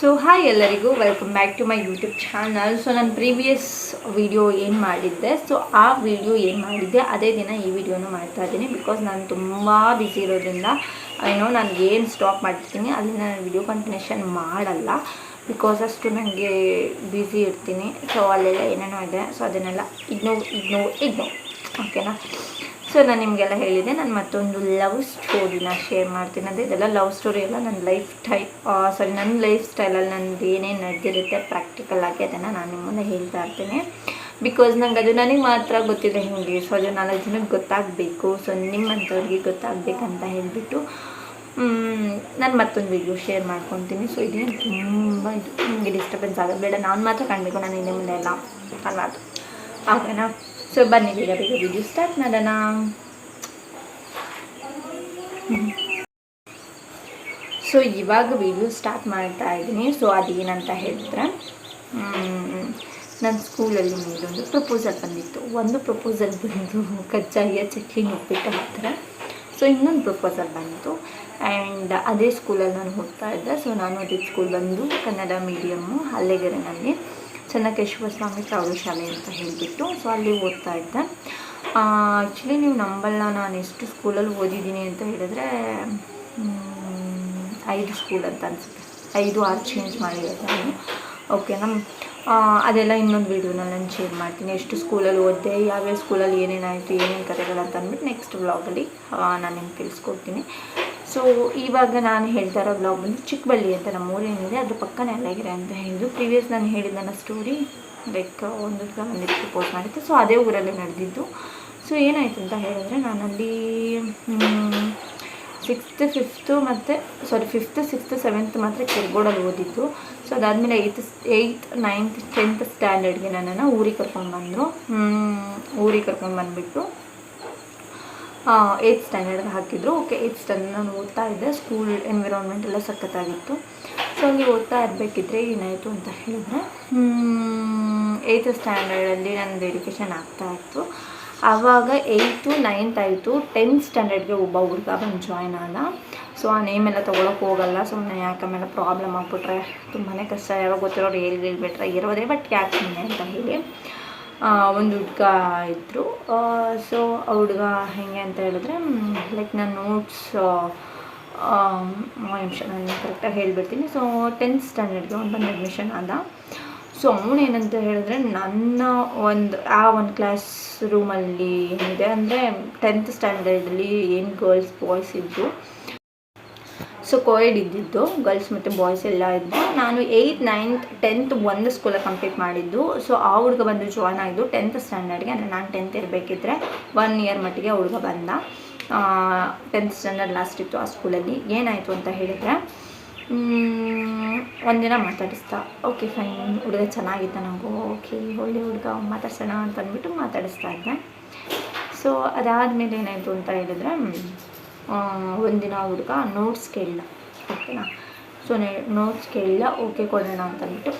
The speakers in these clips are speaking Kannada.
ಸೊ ಹಾಯ್ ಎಲ್ಲರಿಗೂ. Welcome back to my YouTube channel so ನಾನು ಪ್ರೀವಿಯಸ್ ವೀಡಿಯೋ ಏನು ಮಾಡಿದ್ದೆ? ಸೊ ಆ ವಿಡಿಯೋ ಏನು ಮಾಡಿದ್ದೆ? ಅದೇ ದಿನ ಈ ವಿಡಿಯೋನು ಮಾಡ್ತಾ ಇದ್ದೀನಿ ಬಿಕಾಸ್ ನಾನು ತುಂಬ ಬ್ಯುಸಿ ಇರೋದ್ರಿಂದ ಏನೋ ನಾನು ಏನು ಸ್ಟಾಪ್ ಮಾಡ್ತೀನಿ ಅಲ್ಲಿ ನಾನು ವಿಡಿಯೋ ಕಂಟಿನ್ಯೂಷನ್ ಮಾಡಲ್ಲ ಬಿಕಾಸ್ ಅಷ್ಟು ನನಗೆ ಬ್ಯುಸಿ ಇರ್ತೀನಿ. ಸೊ ಅಲ್ಲೆಲ್ಲ ಏನೇನೋ ಇದೆ. ಸೊ ಅದನ್ನೆಲ್ಲ ಇಗ್ನೋ ಇಗ್ನೋ ಇಗ್ನೋ ಓಕೆನಾ ಸೊ ನಾನು ನಿಮಗೆಲ್ಲ ಹೇಳಿದೆ, ನಾನು ಮತ್ತೊಂದು ಲವ್ ಸ್ಟೋರಿನ ಶೇರ್ ಮಾಡ್ತೀನಿ. ಅಂದರೆ ಇದೆಲ್ಲ ಲವ್ ಸ್ಟೋರಿ ಎಲ್ಲ ನನ್ನ ಲೈಫ್ ಟೈಪ್ ಸಾರಿ ನನ್ನ ಲೈಫ್ ಸ್ಟೈಲಲ್ಲಿ ನಂದು ಏನೇನು ನಡೆದಿರುತ್ತೆ ಪ್ರಾಕ್ಟಿಕಲ್ ಆಗಿ ಅದನ್ನು ನಾನು ನಿಮ್ಮ ಮುಂದೆ ಹೇಳ್ತಾ ಇರ್ತೀನಿ. ಬಿಕಾಸ್ ನಂಗೆ ಅದು ನನಗೆ ಮಾತ್ರ ಗೊತ್ತಿದೆ ಹಿಂಗೆ ಸೊ ಅದು ನಾಲ್ಕು ಜನಕ್ಕೆ ಗೊತ್ತಾಗಬೇಕು ಸೊ ನಿಮ್ಮಂಥವ್ರಿಗೆ ಗೊತ್ತಾಗಬೇಕಂತ ಹೇಳಿಬಿಟ್ಟು ನಾನು ಮತ್ತೊಂದು ವಿಡಿಯೋ ಶೇರ್ ಮಾಡ್ಕೊತೀನಿ. ಸೊ ಇದೇನು ತುಂಬ ಇದು, ನಿಮಗೆ ಡಿಸ್ಟರ್ಬೆನ್ಸ್ ಆಗೋದು ಬೇಡ ನಾನು ಮಾತ್ರ ಕಾಣಬೇಕು, ನಾನು ಹಿಂದೆ ಮುಂದೆ ಎಲ್ಲ ಕಾಣಬಾರ್ದು ಓಕೆನಾ ಸೊ ಬನ್ನಿ ಬೇಗ ಬೇಗ ವಿಡಿಯೋ ಸ್ಟಾರ್ಟ್ ಮಾಡೋಣ ಸೊ ಇವಾಗ ವಿಡಿಯೋ ಸ್ಟಾರ್ಟ್ ಮಾಡ್ತಾ ಇದ್ದೀನಿ ಸೊ ಅದೇನಂತ ಹೇಳಿದ್ರೆ ನನ್ನ ಸ್ಕೂಲಲ್ಲಿ ಮೇಲೊಂದು ಪ್ರಪೋಸಲ್ ಬಂದಿತ್ತು ಒಂದು ಪ್ರಪೋಸಲ್ ಬಂದು ಕಜ್ಜಾಯ ಚಟ್ನಿ ಉಪ್ಪಿಟ್ಟು ಹತ್ತಿರ ಸೊ ಇನ್ನೊಂದು ಪ್ರಪೋಸಲ್ ಬಂತು ಆ್ಯಂಡ್ ಅದೇ ಸ್ಕೂಲಲ್ಲಿ ನಾನು ಹೋಗ್ತಾ ಇದ್ದೆ ಸೊ ನಾನು ಅದೇ ಸ್ಕೂಲ್ ಬಂದು ಕನ್ನಡ ಮೀಡಿಯಮ್ಮು ಹಲ್ಲೆಗೆರೆನಲ್ಲಿ ಚೆನ್ನಕೇಶವ ಸ್ವಾಮಿ ಪ್ರೌಢಶಾಲೆ ಅಂತ ಹೇಳಿಬಿಟ್ಟು ಸೊ ಅಲ್ಲಿ ಓದ್ತಾ ಇದ್ದೆ. ಆ್ಯಕ್ಚುಲಿ ನೀವು ನಂಬಲ್ಲ, ನಾನು ಎಷ್ಟು ಸ್ಕೂಲಲ್ಲಿ ಓದಿದ್ದೀನಿ ಅಂತ ಹೇಳಿದ್ರೆ ಐದು ಸ್ಕೂಲ್ ಅಂತ ಅನಿಸುತ್ತೆ. ಐದು ಆರು ಚೇಂಜ್ ಮಾಡಿರೋದು ನಾನು. ಓಕೆನಾ ಅದೆಲ್ಲ ಇನ್ನೊಂದು ವೀಡಿಯೋನಲ್ಲಿ ನಾನು ಶೇರ್ ಮಾಡ್ತೀನಿ. ಎಷ್ಟು ಸ್ಕೂಲಲ್ಲಿ ಓದಿದೆ, ಯಾವ್ಯಾವ ಸ್ಕೂಲಲ್ಲಿ ಏನೇನಾಯಿತು, ಏನೇನು ಕಥೆಗಳು ಅಂತ ಅಂದ್ಬಿಟ್ಟು ನೆಕ್ಸ್ಟ್ ವ್ಲಾಗಲ್ಲಿ ನಾನು ನಿಮ್ಗೆ ತಿಳಿಸ್ಕೊಡ್ತೀನಿ. ಸೊ ಇವಾಗ ನಾನು ಹೇಳ್ತಾ ಇರೋ ಬ್ಲಾಗ್ ಬಂದು ಚಿಕ್ಕಬಳ್ಳಿ ಅಂತ ನಮ್ಮ ಊರೇನಿದೆ ಅದು ಪಕ್ಕನೇ ಅಲ್ಲಾಗಿರೆ ಅಂತ ಹೇಳಿದ್ದು ಪ್ರೀವಿಯಸ್ ನಾನು ಹೇಳಿದ್ದ ಸ್ಟೋರಿ ಲೈಕ್ ಒಂದು ಒಂದಿಷ್ಟು ಪೋಸ್ಟ್ ಮಾಡಿತ್ತು ಸೊ ಅದೇ ಊರಲ್ಲಿ ನಡೆದಿದ್ದು. ಸೊ ಏನಾಯಿತು ಅಂತ ಹೇಳಿದ್ರೆ, ನಾನಲ್ಲಿ ಸಿಕ್ಸ್ತ್ ಫಿಫ್ತು ಮತ್ತು ಸಾರಿ ಫಿಫ್ತ್ ಸಿಕ್ಸ್ತ್ ಸೆವೆಂತ್ ಮಾತ್ರ ಕೆರ್ಗೋಡಲ್ಲಿ ಓದಿದ್ದು. ಸೊ ಅದಾದಮೇಲೆ ಏಯ್ತ್ ಏಯ್ತ್ ನೈನ್ತ್ ಟೆಂತ್ ಸ್ಟ್ಯಾಂಡರ್ಡ್ಗೆ ನನ್ನನ್ನು ಊರಿಗೆ ಕರ್ಕೊಂಡು ಬಂದರು ಊರಿಗೆ ಕರ್ಕೊಂಡು ಬಂದುಬಿಟ್ಟು ಏಯ್ತ್ ಸ್ಟ್ಯಾಂಡರ್ಡ್ಗೆ ಹಾಕಿದ್ರು. ಓಕೆ ಏಯ್ತ್ ಸ್ಟ್ಯಾಂಡರ್ಡ್ ನಾನು ಓದ್ತಾ ಇದ್ದೆ. ಸ್ಕೂಲ್ ಎನ್ವಿರಾನ್ಮೆಂಟ್ ಎಲ್ಲ ಸಖತ್ತಾಗಿತ್ತು. ಸೊ ಹಂಗೆ ಓದ್ತಾ ಇರಬೇಕಿದ್ರೆ ಏನಾಯಿತು ಅಂತ ಹೇಳಿದ್ರೆ ಏಯ್ತ್ ಸ್ಟ್ಯಾಂಡರ್ಡಲ್ಲಿ ನನ್ನ ಎಜುಕೇಷನ್ ಆಗ್ತಾ ಇತ್ತು. ಆವಾಗ ಏಯ್ತು ನೈನ್ತ್ ಆಯಿತು. ಟೆಂತ್ ಸ್ಟ್ಯಾಂಡರ್ಡ್ಗೆ ಒಬ್ಬ ಹುಡುಗ ಬಂದು ಜಾಯ್ನ್ ಆದ. ಸೊ ಆ ನೇಮ್ ಎಲ್ಲ ತೊಗೊಳಕ್ಕೆ ಹೋಗಲ್ಲ. ಸುಮ್ಮನೆ ಯಾಕಮೇಲೆ ಪ್ರಾಬ್ಲಮ್ ಆಗಿಬಿಟ್ರೆ ತುಂಬಾ ಕಷ್ಟ. ಯಾವಾಗ ಗೊತ್ತಿರೋರು ಹೇಳಿ ಹೇಳ್ಬಿಟ್ರೆ ಇರೋದೇ ಬಟ್ ಯಾಕೆ ಸುಮ್ಮನೆ ಅಂತ ಹೇಳಿ. ಒಂದು ಹುಡ್ಗ ಇದ್ದರು ಸೊ ಆ ಹುಡ್ಗ ಹೇಗೆ ಅಂತ ಹೇಳಿದ್ರೆ ಲೈಕ್ ನಾನು ನೋಟ್ಸ್ ನಿಮಿಷ, ನಾನು ಕರೆಕ್ಟಾಗಿ ಹೇಳಿಬಿಡ್ತೀನಿ. ಸೊ ಟೆಂತ್ ಸ್ಟ್ಯಾಂಡರ್ಡ್ಗೆ ಒಂದು ಬಂದು ಅಡ್ಮಿಷನ್ ಆದ. ಸೊ ಅವನು ಏನಂತ ಹೇಳಿದ್ರೆ, ನನ್ನ ಒಂದು, ಆ ಒಂದು ಕ್ಲಾಸ್ ರೂಮಲ್ಲಿ ಏನಿದೆ ಅಂದರೆ ಟೆಂತ್ ಸ್ಟ್ಯಾಂಡರ್ಡಲ್ಲಿ ಏನು ಗರ್ಲ್ಸ್ ಬಾಯ್ಸ್ ಇದ್ದು ಸೊ ಕೋಯೆಡ್ ಇದ್ದಿದ್ದು ಗರ್ಲ್ಸ್ ಮತ್ತು ಬಾಯ್ಸ್ ಎಲ್ಲ ಇದ್ದು ನಾನು ಏಯ್ತ್ ನೈನ್ತ್ ಟೆಂತ್ ಒಂದು ಸ್ಕೂಲಲ್ಲಿ ಕಂಪ್ಲೀಟ್ ಮಾಡಿದ್ದು. ಸೊ ಆ ಹುಡುಗ ಬಂದು ಜಾಯ್ನ್ ಆಗಿದ್ದು ಟೆಂತ್ ಸ್ಟ್ಯಾಂಡರ್ಡ್ಗೆ ಅಂದರೆ ನಾನು ಟೆಂತ್ ಇರಬೇಕಿದ್ರೆ ಒನ್ ಇಯರ್ ಮಟ್ಟಿಗೆ ಹುಡುಗ ಬಂದ. ಟೆಂತ್ ಸ್ಟ್ಯಾಂಡರ್ಡ್ ಲಾಸ್ಟ್ ಇತ್ತು ಆ ಸ್ಕೂಲಲ್ಲಿ ಏನಾಯಿತು ಅಂತ ಹೇಳಿದರೆ ಒಂದಿನ ಮಾತಾಡಿಸ್ತಾ ಓಕೆ ಫೈನ್ ಹುಡುಗ ಚೆನ್ನಾಗಿದ್ದ ನನಗೂ ಓಕೆ ಒಳ್ಳೆ ಹುಡುಗ. ಮಾತಾಡ್ಸೋಣ ಅಂತ ಅಂದ್ಬಿಟ್ಟು ಮಾತಾಡಿಸ್ತಾ ಇದ್ದೆ. ಸೊ ಅದಾದಮೇಲೆ ಏನಾಯಿತು ಅಂತ ಹೇಳಿದ್ರೆ ಒಂದಿನ ಹುಡುಗ ನೋಟ್ಸ್ ಕೇಳಿಲ್ಲ ಓಕೆನಾ ಸೊ ನೋಟ್ಸ್ ಕೇಳಿಲ್ಲ ಓಕೆ ಕೊಡೋಣ ಅಂತಂದ್ಬಿಟ್ಟು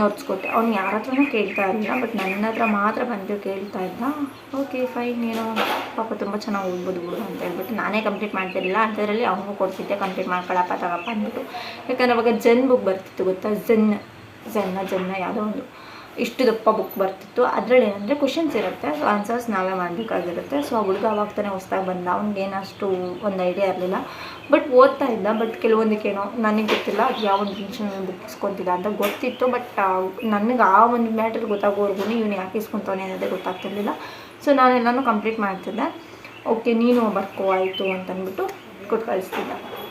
ನೋಟ್ಸ್ ಕೊಟ್ಟೆ. ಅವ್ನು ಯಾರ ಹತ್ರನೂ ಕೇಳ್ತಾ ಇರಲಿಲ್ಲ ಬಟ್ ನನ್ನ ಹತ್ರ ಮಾತ್ರ ಬಂದು ಕೇಳ್ತಾ ಇದ್ದ. ಓಕೆ ಫೈನ್ ಏನೋ ಪಾಪ ತುಂಬ ಚೆನ್ನಾಗಿ ಓದ್ಬೋದು ಬಿಡು ಅಂತ ಹೇಳ್ಬಿಟ್ಟು ನಾನೇ ಕಂಪ್ಲೀಟ್ ಮಾಡ್ತಿರಲಿಲ್ಲ. ಅಂಥದ್ರಲ್ಲಿ ಅವನು ಕೊಡ್ತಿದ್ದೆ ಕಂಪ್ಲೀಟ್ ಮಾಡ್ಕೊಳಪ್ಪ, ತಗಪ್ಪ ಅಂದ್ಬಿಟ್ಟು. ಯಾಕಂದ್ರೆ ಅವಾಗ ಜನ್ ಬುಕ್ ಬರ್ತಿತ್ತು ಗೊತ್ತಾ? ಜನ್ ಜನ್ನ ಜನ್ನ ಯಾವುದೋ ಒಂದು. ಇಷ್ಟು ದಪ್ಪ ಬುಕ್ ಬರ್ತಿತ್ತು. ಅದರಲ್ಲಿ ಏನಂದರೆ ಕ್ವಶನ್ಸ್ ಇರುತ್ತೆ. ಸೊ ಆನ್ಸರ್ಸ್ ನಾವೇ ಮಾಡಬೇಕಾಗಿರುತ್ತೆ. ಸೊ ಆ ಹುಡುಗ ಅವಾಗ ತಾನೇ ಹೊಸ್ದಾಗಿ ಬಂದ. ಅವ್ನಿಗೇನು ಅಷ್ಟು ಒಂದು ಐಡಿಯಾ ಇರಲಿಲ್ಲ. ಬಟ್ ಓದ್ತಾ ಇದ್ದ. ಬಟ್ ಕೆಲವೊಂದಕ್ಕೇನೋ ನನಗೆ ಗೊತ್ತಿಲ್ಲ. ಅದು ಯಾವ ಬುಕ್ ಇಸ್ಕೊತಿಲ್ಲ ಅಂತ ಗೊತ್ತಿತ್ತು. ಬಟ್ ನನಗೆ ಆ ಒಂದು ಮ್ಯಾಟ್ರ್ ಗೊತ್ತಾಗೋರ್ಗು ಇವನು ಯಾಕೆ ಇಸ್ಕೊತಾನೆ ಅನ್ನೋದೇ ಗೊತ್ತಾಗ್ತಿರ್ಲಿಲ್ಲ. ಸೊ ನಾನೆಲ್ಲನೂ ಕಂಪ್ಲೀಟ್ ಮಾಡ್ತಿದ್ದೆ. ಓಕೆ ನೀನು ಬರ್ಕೋ. ಆಯಿತು. ಅಂತಂದ್ಬಿಟ್ಟು ಕೊಟ್ಟು ಕಳಿಸ್ತಿದ್ದೆ.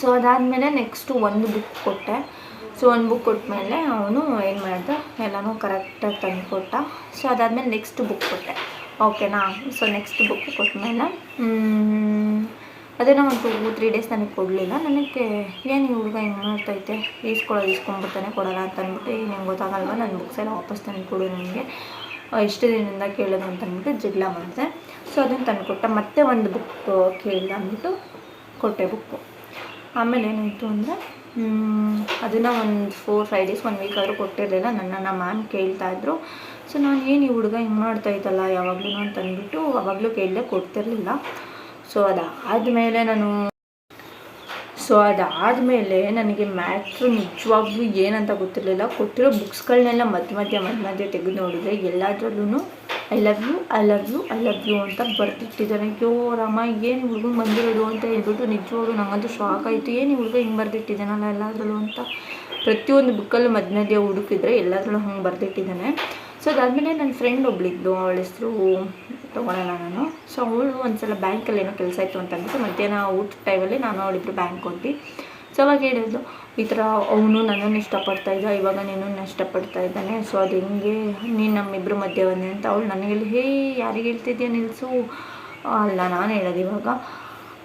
ಸೊ ಅದಾದಮೇಲೆ ನೆಕ್ಸ್ಟು ಒಂದು ಬುಕ್ ಕೊಟ್ಟೆ. ಸೊ ಒಂದು ಬುಕ್ ಕೊಟ್ಟಮೇಲೆ ಅವನು ಏನು ಮಾಡ್ದ? ಎಲ್ಲನೂ ಕರೆಕ್ಟಾಗಿ ತಂದು ಕೊಟ್ಟ ಸೊ ಅದಾದಮೇಲೆ ನೆಕ್ಸ್ಟ್ ಬುಕ್ ಕೊಟ್ಟೆ. ಓಕೆನಾ ಸೊ ನೆಕ್ಸ್ಟ್ ಬುಕ್ ಕೊಟ್ಟಮೇಲೆ ಅದೇ ಒಂದು ಟೂ ತ್ರೀ ಡೇಸ್ ನನಗೆ ಕೊಡಲಿಲ್ಲ. ನನಗೆ ಏನು ಈ ಹುಡುಗ ಹಿಂಗೆ ಮಾಡ್ತೈತೆ? ಈಸ್ಕೊಳ್ಳೋದು ಈಸ್ಕೊಂಡ್ಬಿಡ್ತಾನೆ, ಕೊಡಲ್ಲ ಅಂತ ಅಂದ್ಬಿಟ್ಟು ಈಗ ನಿಮ್ಗೆ ಗೊತ್ತಾಗಲ್ವ? ನನ್ನ ಬುಕ್ಸ್ ಎಲ್ಲ ವಾಪಸ್ ತಂದು ಕೊಡು ನನಗೆ ಇಷ್ಟು ದಿನದಿಂದ ಕೇಳೋದು ಅಂತ ಅಂದ್ಬಿಟ್ಟು ಜಗಳ ಮಾಡಿದೆ. ಸೊ ಅದನ್ನು ತಂದು ಕೊಟ್ಟ ಮತ್ತೆ ಒಂದು ಬುಕ್ ಕೇಳಿದೆ ಅಂದ್ಬಿಟ್ಟು ಕೊಟ್ಟೆ ಬುಕ್ಕು ಆಮೇಲೆ ಏನಾಯಿತು ಅಂದರೆ ಅದನ್ನು ಒಂದು four five days one week ಆದರೂ ಕೊಟ್ಟಿರಲಿಲ್ಲ. ನನ್ನನ್ನು ಮ್ಯಾಮ್ ಕೇಳ್ತಾ ಇದ್ರು. ಸೊ ನಾನು ಏನು ಈ ಹುಡುಗ ಹಿಂಗೆ ಮಾಡ್ತಾ ಇದ್ದಲ್ಲ ಯಾವಾಗಲೂ ಅಂತಂದ್ಬಿಟ್ಟು ಅವಾಗಲೂ ಕೇಳಿದೆ ಕೊಡ್ತಿರಲಿಲ್ಲ. ಸೊ ಅದಾದಮೇಲೆ ನಾನು ಸೊ ಸೊ ಅದಾದಮೇಲೆ ನನಗೆ ಮ್ಯಾಟ್ರು ನಿಜವಾಗ್ಲೂ ಏನಂತ ಗೊತ್ತಿರಲಿಲ್ಲ. ಕೊಟ್ಟಿರೋ ಬುಕ್ಸ್ಗಳನ್ನೆಲ್ಲ ಮಧ್ಯ ಮಧ್ಯ ಮಧ್ಯ ಮಧ್ಯ ತೆಗೆದು ನೋಡಿದ್ರೆ ಎಲ್ಲದರಲ್ಲೂ I love you I love you I love you ಅಂತ ಬರ್ದಿಟ್ಟಿದ್ದಾನೆ. ಅಯ್ಯೋ ರಾಮ, ಏನು ಹುಡುಗ ಬಂದಿರೋದು ಅಂತ ಹೇಳ್ಬಿಟ್ಟು ನಿಜವಾಗ್ಲೂ ನಂಗಂತೂ ಶಾಕ್ ಆಯಿತು. ಏನು ಹುಡುಗ ಹಿಂಗೆ ಬರ್ದಿಟ್ಟಿದ್ದಾನಲ್ಲ ಎಲ್ಲದರಲ್ಲೂ ಅಂತ ಪ್ರತಿಯೊಂದು ಬುಕ್ಕಲ್ಲೂ ಮಧ್ಯ ಮಧ್ಯ ಹುಡುಕಿದ್ರೆ ಎಲ್ಲದರಲ್ಲೂ ಹಂಗೆ ಬರೆದಿಟ್ಟಿದ್ದಾನೆ. ಸೊ ಅದಾದಮೇಲೆ ನನ್ನ ಫ್ರೆಂಡ್ ಒಬ್ಳಿದ್ದು ಅವಳ ಹೆಸರು ತೊಗೊಳ್ಳೋಣ ನಾನು. ಸೊ ಅವಳು ಒಂದ್ಸಲ ಬ್ಯಾಂಕಲ್ಲಿ ಏನೋ ಕೆಲಸ ಇತ್ತು ಅಂತ ಅಂದ್ಬಿಟ್ಟು ಮಧ್ಯಾಹ್ನ ಊಟದ ಟೈಮಲ್ಲಿ ನಾನು ಅವಳಿಬ್ರು ಬ್ಯಾಂಕ್ ಹೋದ್ವಿ. ಸೊ ಅವಾಗ ಹೇಳಿದ್ಲು, ಈ ಥರ ಅವನು ನನ್ನನ್ನು ಇಷ್ಟಪಡ್ತಾ ಇದ್ದ, ಇವಾಗ ನೀನು ಇಷ್ಟಪಡ್ತಾ ಇದ್ದಾನೆ ಸೊ ಅದು ಹೆಂಗೆ, ನೀನು ನಮ್ಮಿಬ್ಬರು ಮಧ್ಯೆ ಬಂದೆ ಅಂತ ಅವಳು ನನಗೆ ಹೇಳಿ, ಹೇ, ಯಾರಿಗೆ ಹೇಳ್ತಿದ್ಯಾ ನಿಲ್ಲಿಸು ಅಲ್ಲ, ನಾನು ಹೇಳೋದು ಇವಾಗ,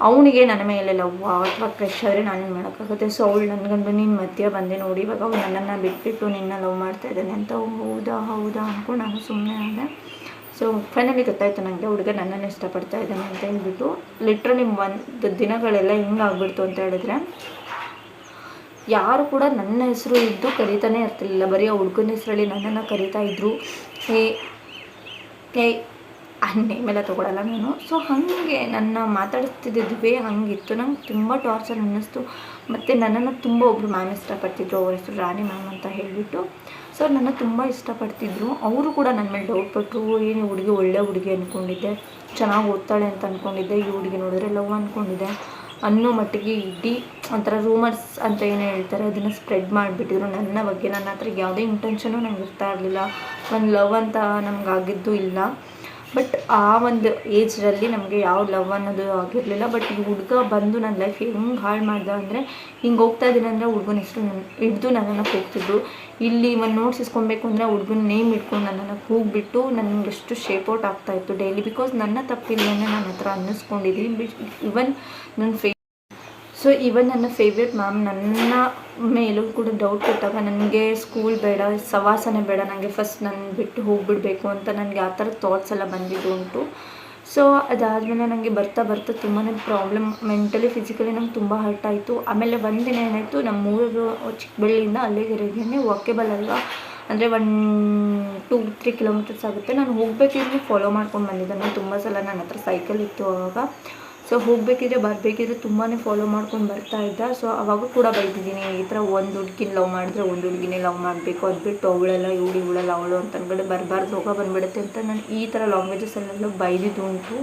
ಅವನಿಗೆ ನನ್ನ ಮೇಲೆ ಲವ್ ಅಥವಾ ಕ್ರಶ್ ಆದರೆ ನಾನು ಮಾಡೋಕ್ಕಾಗುತ್ತೆ ಸೊ ಅವಳು ನನಗಂದು ನೀನು ಮಧ್ಯ ಬಂದೆ ನೋಡಿ, ಇವಾಗ ಅವಳು ನನ್ನನ್ನು ಬಿಟ್ಬಿಟ್ಟು ನಿನ್ನ ಲವ್ ಮಾಡ್ತಾ ಇದ್ದಾನೆ ಅಂತ ಹೌದಾ ಹೌದಾ ಅಂದ್ಕೊಂಡು ನಾನು ಸುಮ್ಮನೆ ಆದೆ. ಸೊ ಫೈನಲಿ ಗೊತ್ತಾಯಿತು ನನಗೆ ಹುಡುಗ ನನ್ನನ್ನು ಇಷ್ಟಪಡ್ತಾ ಇದ್ದಾನೆ ಅಂತ ಹೇಳ್ಬಿಟ್ಟು ಲಿಟ್ರಲಿ ಒಂದು ದಿನಗಳೆಲ್ಲ ಹೆಂಗಾಗ್ಬಿಡ್ತು ಅಂತ ಹೇಳಿದ್ರೆ ಯಾರು ಕೂಡ ನನ್ನ ಹೆಸರು ಇದ್ದು ಕರೀತಾನೆ ಇರ್ತಿರ್ಲಿಲ್ಲ. ಬರೀ ಆ ಹುಡುಗನ ಹೆಸರಲ್ಲಿ ನನ್ನನ್ನು ಕರೀತಾ ಇದ್ರು. ಏ ಏ ಆ ನೇಮೆಲ್ಲ ತೊಗೊಳಲ್ಲ ನಾನು. ಸೊ ಹಾಗೆ ನನ್ನ ಮಾತಾಡಿಸ್ತಿದ್ದ ಹಂಗಿತ್ತು. ನಂಗೆ ತುಂಬ ಟಾರ್ಚರ್ ಅನ್ನಿಸ್ತು. ಮತ್ತು ನನ್ನನ್ನು ತುಂಬ ಒಬ್ಬರು ಮ್ಯಾಮ್ ಇಷ್ಟಪಡ್ತಿದ್ರು. ಅವ್ರ ಹೆಸರು ರಾಣಿ ಮ್ಯಾಮ್ ಅಂತ ಹೇಳಿಬಿಟ್ಟು. ಸೊ ನನ್ನ ತುಂಬ ಇಷ್ಟಪಡ್ತಿದ್ರು. ಅವರು ಕೂಡ ನನ್ನ ಮೇಲೆ ಡೌಟ್ ಪಟ್ಟರು ಏನು ಹುಡುಗಿ ಒಳ್ಳೆ ಹುಡುಗಿ ಅಂದ್ಕೊಂಡಿದ್ದೆ ಚೆನ್ನಾಗಿ ಓದ್ತಾಳೆ ಅಂತ ಅಂದ್ಕೊಂಡಿದ್ದೆ ಈ ಹುಡುಗಿ ನೋಡಿದ್ರೆ ಲವ್ ಅಂದ್ಕೊಂಡಿದ್ದೆ ಅನ್ನೋ ಮಟ್ಟಿಗೆ ಇಡೀ ಒಂಥರ ರೂಮರ್ಸ್ ಅಂತ ಏನು ಹೇಳ್ತಾರೆ, ಅದನ್ನು ಸ್ಪ್ರೆಡ್ ಮಾಡಿಬಿಟ್ಟಿದ್ರು. ನನ್ನ ಬಗ್ಗೆ ನನ್ನ ಹತ್ರ ಯಾವುದೇ ಇಂಟೆನ್ಷನು ನಂಗೆ ಇರ್ತಾ ಇರಲಿಲ್ಲ. ಒಂದು ಲವ್ ಅಂತ ನಮ್ಗೆ ಆಗಿದ್ದು ಇಲ್ಲ. ಬಟ್ ಆ ಒಂದು ಏಜ್ರಲ್ಲಿ ನಮಗೆ ಯಾವ ಲವ್ ಅನ್ನೋದು ಆಗಿರಲಿಲ್ಲ. ಬಟ್ ಈ ಹುಡುಗ ಬಂದು ನನ್ನ ಲೈಫ್ ಹೆಂಗೆ ಹಾಳು ಮಾಡ್ದ ಅಂದರೆ, ಹಿಂಗೆ ಹೋಗ್ತಾ ಇದ್ದೀನಿ ಅಂದರೆ ಹುಡುಗನ ಹೆಸರು ಹಿಡ್ದು ನನ್ನನ್ನು ಕೂಗ್ತಿದ್ರು. ಇಲ್ಲಿ ಒಂದು ನೋಟ್ಸ್ ಇಸ್ಕೊಬೇಕು ಅಂದರೆ ಹುಡುಗನ ನೇಮ್ ಇಟ್ಕೊಂಡು ನನ್ನನ್ನು ಕೂಗ್ಬಿಟ್ಟು ನನಗೆ ಎಷ್ಟು ಶೇಪ್ ಔಟ್ ಆಗ್ತಾಯಿತ್ತು ಡೈಲಿ ಬಿಕಾಸ್ ನನ್ನ ತಪ್ಪಿಲ್ಲ ನಾನು ಹತ್ರ ಅನ್ನಿಸ್ಕೊಂಡಿದ್ದೀನಿ. ಇವನ್ ನನ್ನ ಫೇ ಸೊ ಇವನ್ ನನ್ನ ಫೇವ್ರೆಟ್ ಮ್ಯಾಮ್ ನನ್ನ ಮೇಲೂ ಕೂಡ ಡೌಟ್ ಕೊಟ್ಟಾಗ ನನಗೆ ಸ್ಕೂಲ್ ಬೇಡ, ಸವಾಸನೆ ಬೇಡ ನನಗೆ ಫಸ್ಟ್ ನನ್ನ ಬಿಟ್ಟು ಹೋಗ್ಬಿಡ್ಬೇಕು ಅಂತ ನನಗೆ ಆ ಥರ ಥಾಟ್ಸ್ ಎಲ್ಲ ಬಂದಿದ್ದು ಉಂಟು. ಸೊ ಅದಾದಮೇಲೆ ನನಗೆ ಬರ್ತಾ ಬರ್ತಾ ತುಂಬಾ ಪ್ರಾಬ್ಲಮ್ ಮೆಂಟಲಿ ಫಿಸಿಕಲಿ ನಂಗೆ ತುಂಬ ಹರ್ಟ್ ಆಯಿತು. ಆಮೇಲೆ ದಿನ ಏನಾಯಿತು ನಮ್ಮ ಊರು ಚಿಕ್ಕಬಳ್ಳಿಯಿಂದ ಅಲ್ಲಿಗೆರೆಗೆ ವಾಕೆಬಲ್ ಅಲ್ವಾ? ಅಂದರೆ ಒನ್ ಟೂ ತ್ರೀ ಕಿಲೋಮೀಟರ್ಸ್ ಆಗುತ್ತೆ. ನಾನು ಹೋಗ್ಬೇಕಿದ್ರು ಫಾಲೋ ಮಾಡ್ಕೊಂಡು ಬಂದಿದ್ದೆ. ನಾನು ತುಂಬ ಸಲ ನನ್ನ ಹತ್ರ ಸೈಕಲ್ ಇತ್ತು ಆವಾಗ ಸೊ ಹೋಗಬೇಕಿದ್ರೆ ಬರಬೇಕಿದ್ರೆ ತುಂಬಾ ಫಾಲೋ ಮಾಡ್ಕೊಂಡು ಬರ್ತಾ ಇದ್ದ. ಸೊ ಅವಾಗ ಕೂಡ ಬೈದಿದ್ದೀನಿ, ಈ ಥರ ಒಂದು ಹುಡ್ಗಿನ ಲವ್ ಮಾಡಿದ್ರೆ ಒಂದು ಹುಡುಗಿನೇ ಲವ್ ಮಾಡಬೇಕು. ಅದು ಬಿಟ್ಟು ಅವಳೆಲ್ಲ, ಇವಳು ಇವಳೆಲ್ಲ, ಅವಳು ಅಂತ ಅಂದ್ಬಿಟ್ಟು ಬರಬಾರ್ದು, ಹೋಗ ಬಂದ್ಬಿಡುತ್ತೆ ಅಂತ ನಾನು ಈ ಥರ ಲ್ಯಾಂಗ್ವೇಜಸ್ಸಲ್ಲೆಲ್ಲ ಬೈದಿದ್ದು ಉಂಟು.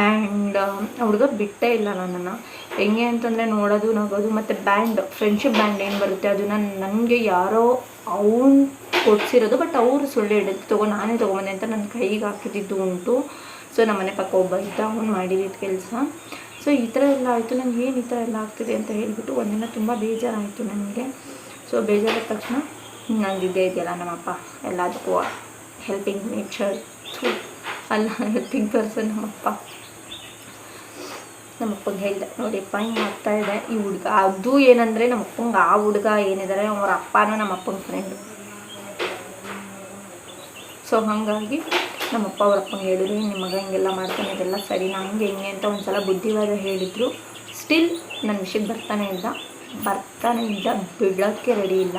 ಆ್ಯಂಡ್ ಹುಡುಗ ಬಿಟ್ಟೇ ಇಲ್ಲ ನನ್ನನ್ನು. ಹೆಂಗೆ ಅಂತಂದರೆ ನೋಡೋದು, ನಗೋದು, ಮತ್ತು ಬ್ಯಾಂಡ್ ಫ್ರೆಂಡ್ಶಿಪ್ ಬ್ಯಾಂಡ್ ಏನು ಬರುತ್ತೆ? ಅದನ್ನು ನನಗೆ ಯಾರೋ ಅವ್ನು ಕೊಡ್ಸಿರೋದು ಬಟ್ ಅವರು ಸುಳ್ಳು ಹಿಡಿದು ತೊಗೊಂಡು ನಾನೇ ತೊಗೊಂಬಂದೆ ಅಂತ ನನ್ನ ಕೈಗೆ ಹಾಕಿದ್ದು ಉಂಟು. ಸೊ ನಮ್ಮ ಮನೆ ಪಕ್ಕ ಒಬ್ಬ ಇದ್ದ, ಅವನು ಮಾಡಿದ್ದು ಕೆಲಸ. ಸೊ ಈ ಥರ ಎಲ್ಲ ಆಯಿತು. ನನಗೆ ಏನು ಈ ಥರ ಎಲ್ಲ ಆಗ್ತಿದೆ ಅಂತ ಹೇಳಿಬಿಟ್ಟು ಒಂದಿನ ತುಂಬ ಬೇಜಾರಾಯಿತು ನನಗೆ. ಸೊ ಬೇಜಾರಾದ ತಕ್ಷಣ ನಂದಿದ್ದೇ ಇದೆಯಲ್ಲ ನಮ್ಮಪ್ಪ, ಎಲ್ಲದಕ್ಕೂ ಹೆಲ್ಪಿಂಗ್ ನೇಚರ್ ಅಲ್ಲ ಹೆಲ್ಪಿಂಗ್ ಪರ್ಸನ್ ನಮ್ಮಪ್ಪ. ನಮ್ಮಪ್ಪಂಗೆ ಹೇಳಿದೆ, ನೋಡಿಯಪ್ಪ, ಹಿಂಗೆ ಆಗ್ತಾ ಇದೆ. ಈ ಹುಡುಗ, ಅದು ಏನಂದರೆ ನಮ್ಮಪ್ಪಂಗೆ ಆ ಹುಡುಗ ಏನಿದ್ದಾರೆ ಅವ್ರ ಅಪ್ಪನೂ ನಮ್ಮ ಅಪ್ಪನ ಫ್ರೆಂಡು ಸೊ ಹಾಗಾಗಿ ನಮ್ಮಪ್ಪ ಅವ್ರ ಅಪ್ಪಂಗೆ ಹೇಳಿದ್ರು ನಿಮ್ಮ ಮಗ ಹಿಂಗೆಲ್ಲ ಮಾಡ್ತಾನೆ, ಇದೆಲ್ಲ ಸರಿ ಹಂಗೆ ಹಿಂಗೆ ಅಂತ ಒಂದು ಸಲ ಬುದ್ಧಿವಾದ ಹೇಳಿದರು. ಸ್ಟಿಲ್ ನನ್ನ ವಿಷಯಕ್ಕೆ ಬರ್ತಾನೆ ಇದ್ದ ಬರ್ತಾನೆ ಇದ್ದ ಬಿಡೋಕ್ಕೆ ರೆಡಿ ಇಲ್ಲ.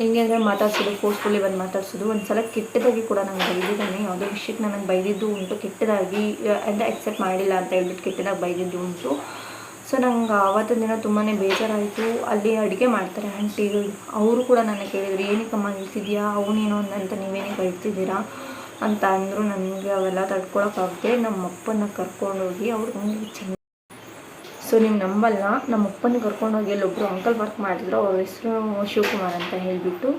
ಹಿಂಗೆ ಅಂದರೆ ಮಾತಾಡ್ಸೋದು ಫೋರ್ಸ್ಫುಲ್ಲಿ ಬಂದು ಮಾತಾಡ್ಸೋದು ಒಂದು ಸಲ ಕೆಟ್ಟದಾಗಿ ಕೂಡ ನಂಗೆ ಬೈದಿದ್ದಾನೆ. ಯಾವುದೇ ವಿಷಯಕ್ಕೆ ನನಗೆ ಬೈದಿದ್ದು ಉಂಟು, ಕೆಟ್ಟದಾಗಿ ಅಂದರೆ ಅಕ್ಸೆಪ್ಟ್ ಮಾಡಿಲ್ಲ ಅಂತ ಹೇಳ್ಬಿಟ್ಟು ಕೆಟ್ಟದಾಗಿ ಬೈದಿದ್ದು ಉಂಟು. ಸೊ ನಂಗೆ ಆವತ್ತಿನ ದಿನ ತುಂಬಾ ಬೇಜಾರಾಯಿತು. ಅಲ್ಲಿ ಅಡುಗೆ ಮಾಡ್ತಾರೆ ಆಂಟಿಗಳು. ಅವರು ಕೂಡ ನನಗೆ ಕೇಳಿದರು, ಏನಕ್ಕಮ್ಮ ನಿಲ್ತಿದ್ಯಾ ಅವನೇನೋ ಅಂತ ನೀವೇನೇ ಹೇಳ್ತಿದ್ದೀರಾ ಅಂತ ಅಂದರು. ನನಗೆ ಅವೆಲ್ಲ ತಡ್ಕೊಳಕ್ಕಾಗದೆ ನಮ್ಮ ಅಪ್ಪನ ಕರ್ಕೊಂಡೋಗಿ ಅವ್ರಿಗೆ ಚೆನ್ನ ಸೊ ನೀವು ನಂಬಲ್ಲ. ನಮ್ಮ ಅಪ್ಪನ ಕರ್ಕೊಂಡೋಗಿ ಅಲ್ಲೊಬ್ಬರು ಅಂಕಲ್ ವರ್ಕ್ ಮಾಡಿದ್ರು. ಅವ್ರ ಹೆಸರು ಶಿವಕುಮಾರ್ ಅಂತ ಹೇಳಿಬಿಟ್ಟು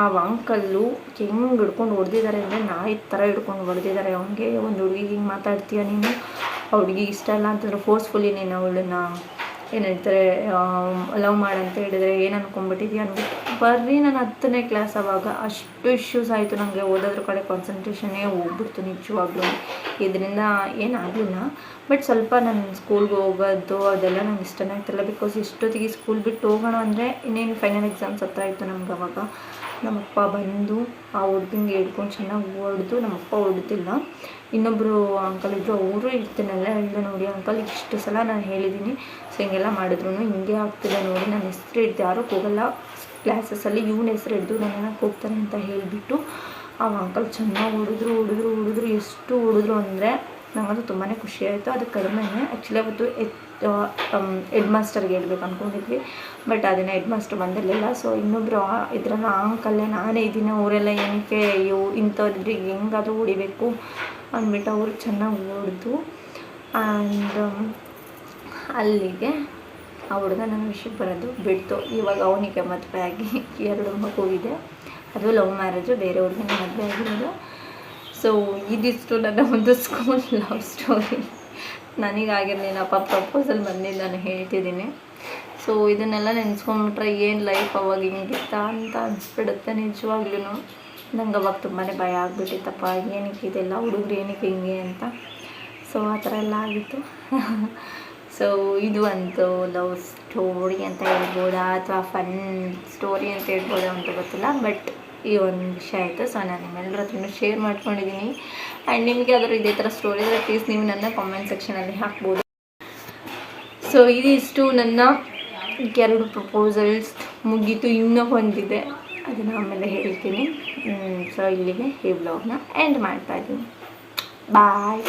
ಆ ಅಂಕಲ್ಲು ಹೆಂಗೆ ಹಿಡ್ಕೊಂಡು ಹೊಡೆದಿದ್ದಾರೆ ಅಂದರೆ ನಾಯಿ ಥರ ಹಿಡ್ಕೊಂಡು ಹೊಡೆದಿದ್ದಾರೆ. ಅವನಿಗೆ, ಒಂದು ಹುಡುಗಿ ಹಿಂಗೆ ಮಾತಾಡ್ತೀಯ ನೀನು? ಆ ಇಷ್ಟ ಇಲ್ಲ ಅಂತಂದ್ರೆ ಫೋರ್ಸ್ಫುಲಿ ನೀನು ಅವಳನ್ನ ಏನು ಹೇಳ್ತಾರೆ ಲವ್ ಮಾಡಂತ ಹೇಳಿದರೆ ಏನು ಅನ್ಕೊಂಡ್ಬಿಟ್ಟಿದ್ಯಾ ಅಂದ್ಬಿಟ್ಟು ಬರ್ರಿ ನಾನು ಹತ್ತನೇ ಕ್ಲಾಸ್ ಆವಾಗ ಅಷ್ಟು ಇಶ್ಯೂಸ್ ಆಯಿತು ನನಗೆ ಓದೋದ್ರ ಕಡೆ ಕಾನ್ಸಂಟ್ರೇಷನ್ನೇ ಹೋಗ್ಬಿಡ್ತು ನಿಜವಾಗ್ಲೂ. ಇದರಿಂದ ಏನಾಗಲಿಲ್ಲ ಬಟ್ ಸ್ವಲ್ಪ ನಾನು ಸ್ಕೂಲ್ಗೆ ಹೋಗೋದು ಅದೆಲ್ಲ ನಂಗೆ ಇಷ್ಟನೇ ಆಗ್ತಿಲ್ಲ ಬಿಕಾಸ್ ಇಷ್ಟೊತ್ತಿಗೆ ಸ್ಕೂಲ್ ಬಿಟ್ಟು ಹೋಗೋಣ ಅಂದರೆ ಇನ್ನೇನು ಫೈನಲ್ ಎಕ್ಸಾಮ್ಸ್ ಹತ್ರ ಆಯಿತು ನಮ್ಗೆ ಅವಾಗ. ನಮ್ಮಪ್ಪ ಬಂದು ಆ ಹುಡ್ಗಂಗೆ ಹಿಡ್ಕೊಂಡು ಚೆನ್ನಾಗಿ ಹೊಡೆದು ನಮ್ಮಪ್ಪ ಹೊಡೆದಿಲ್ಲ ಇನ್ನೊಬ್ಬರು ಅಂಕಲ್ ಇದ್ದರು ಅವರು ಇರ್ತೀನಲ್ಲ ಇಲ್ಲ ನೋಡಿ ಅಂಕಲ್ ಇಷ್ಟು ಸಲ ನಾನು ಹೇಳಿದ್ದೀನಿ ಸೊ ಹಿಂಗೆಲ್ಲ ಮಾಡಿದ್ರು ಹಿಂಗೆ ಆಗ್ತಿದೆ ನೋಡಿ ನನ್ನ ಹೆಸ್ರು ಹಿಡ್ದು ಯಾರೂ ಹೋಗಲ್ಲ ಕ್ಲಾಸಸ್ಸಲ್ಲಿ ಇವನ ಹೆಸ್ರು ಹಿಡ್ದು ನನ್ನನ್ನು ಹೋಗ್ತಾರೆ ಅಂತ ಹೇಳಿಬಿಟ್ಟು ಆ ಅಂಕಲ್ ಚೆನ್ನಾಗಿ ಹೊಡೆದ್ರು ಹೊಡೆದ್ರು ಹೊಡೆದ್ರು ಎಷ್ಟು ಹೊಡೆದ್ರು ಅಂದರೆ ನನಗಂತೂ ತುಂಬಾ ಖುಷಿ ಆಯಿತು. ಅದು ಕಡಿಮೆ ಆ್ಯಕ್ಚುಲಿ ಅವತ್ತು ಹೆಡ್ ಮಾಸ್ಟರ್ಗೆ ಹೇಳ್ಬೇಕು ಅಂದ್ಕೊಂಡಿದ್ವಿ ಬಟ್ ಅದನ್ನು ಹೆಡ್ ಮಾಸ್ಟರ್ ಬಂದಿರಲಿಲ್ಲ. ಸೊ ಇನ್ನೊಬ್ಬರು ಇದ್ರ ಅಂಕಲ್ಲೇ ನಾನೇ ಇದ್ದೀನಿ ಅವರೆಲ್ಲ ಏನಕ್ಕೆ ಅಯ್ಯೋ ಇಂಥವ್ರಿಗೆ ಹೆಂಗಾದರೂ ಹೊಡಿಬೇಕು ಅಂದ್ಬಿಟ್ಟು ಅವರು ಚೆನ್ನಾಗಿ ಹೊಡೆದು ಆ್ಯಂಡ್ ಅಲ್ಲಿಗೆ ಆ ಹುಡುಗ ನನ್ನ ವಿಷಯಕ್ಕೆ ಬರೋದು ಬಿಡ್ತು. ಇವಾಗ ಅವನಿಗೆ ಮದುವೆ ಆಗಿ ಎರಡು ಮಗು ಇದೆ. ಅದು ಲವ್ ಮ್ಯಾರೇಜು ಬೇರೆ ಹುಡುಗನ ಮದುವೆ ಆಗಿರೋದು. ಸೊ ಇದಿಷ್ಟು ನನ್ನ ಒಂದು ಸ್ಕೂಲ್ ಲವ್ ಸ್ಟೋರಿ ನನಗಾಗಿರ್ಲಿಲ್ಲಪ್ಪ ಪ್ರಪೋಸಲ್ ಬಂದಿದ್ದು ನಾನು ಹೇಳ್ತಿದ್ದೀನಿ. ಸೊ ಇದನ್ನೆಲ್ಲ ನೆನೆಸ್ಕೊಂಬಿಟ್ರೆ ಏನು ಲೈಫ್ ಅವಾಗ ಹಿಂಗಿತ್ತ ಅಂತ ಅನಿಸ್ಬಿಡುತ್ತೆ ನಿಜವಾಗ್ಲೂ ನಂಗೆ ಅವಾಗ ತುಂಬಾ ಭಯ ಆಗಿಬಿಟ್ಟಿತ್ತಪ್ಪ, ಏನಕ್ಕೆ ಇದೆಲ್ಲ, ಹುಡುಗರು ಏನಕ್ಕೆ ಹಿಂಗೆ ಅಂತ. ಸೊ ಆ ಥರ ಎಲ್ಲ ಆಗಿತ್ತು. ಸೊ ಇದು ಒಂದು ಲವ್ ಸ್ಟೋರಿ ಅಂತ ಹೇಳ್ಬೋದಾ ಅಥವಾ ಫನ್ ಸ್ಟೋರಿ ಅಂತ ಹೇಳ್ಬೋದಾ ಅಂತ ಗೊತ್ತಿಲ್ಲ ಬಟ್ ಈ ಒಂದು ವಿಷಯ ಆಯಿತು. ಸೊ ನಾನು ನಿಮ್ಮೆಲ್ಲರ ಹತ್ರನೂ ಶೇರ್ ಮಾಡ್ಕೊಂಡಿದ್ದೀನಿ ಆ್ಯಂಡ್ ನಿಮಗೆ ಅದರ ಇದೇ ಥರ ಸ್ಟೋರಿ ಇದ್ದರೆ ಪ್ಲೀಸ್ ನೀವು ನನ್ನ ಕಾಮೆಂಟ್ ಸೆಕ್ಷನಲ್ಲಿ ಹಾಕ್ಬೋದು. ಸೊ ಇದಿಷ್ಟು ನನ್ನ ಎರಡು ಪ್ರಪೋಸಲ್ಸ್ ಮುಗೀತು, ಇನ್ನೂ ಒಂದಿದೆ. ಅದನ್ನು ಆಮೇಲೆ ಹೇಳ್ತೀನಿ. ಸೊ ಇಲ್ಲಿಗೆ ಈ ಬ್ಲಾಗ್ನ ಎಂಡ್ ಮಾಡ್ತಾ ಇದ್ದೀನಿ ಬಾಯ್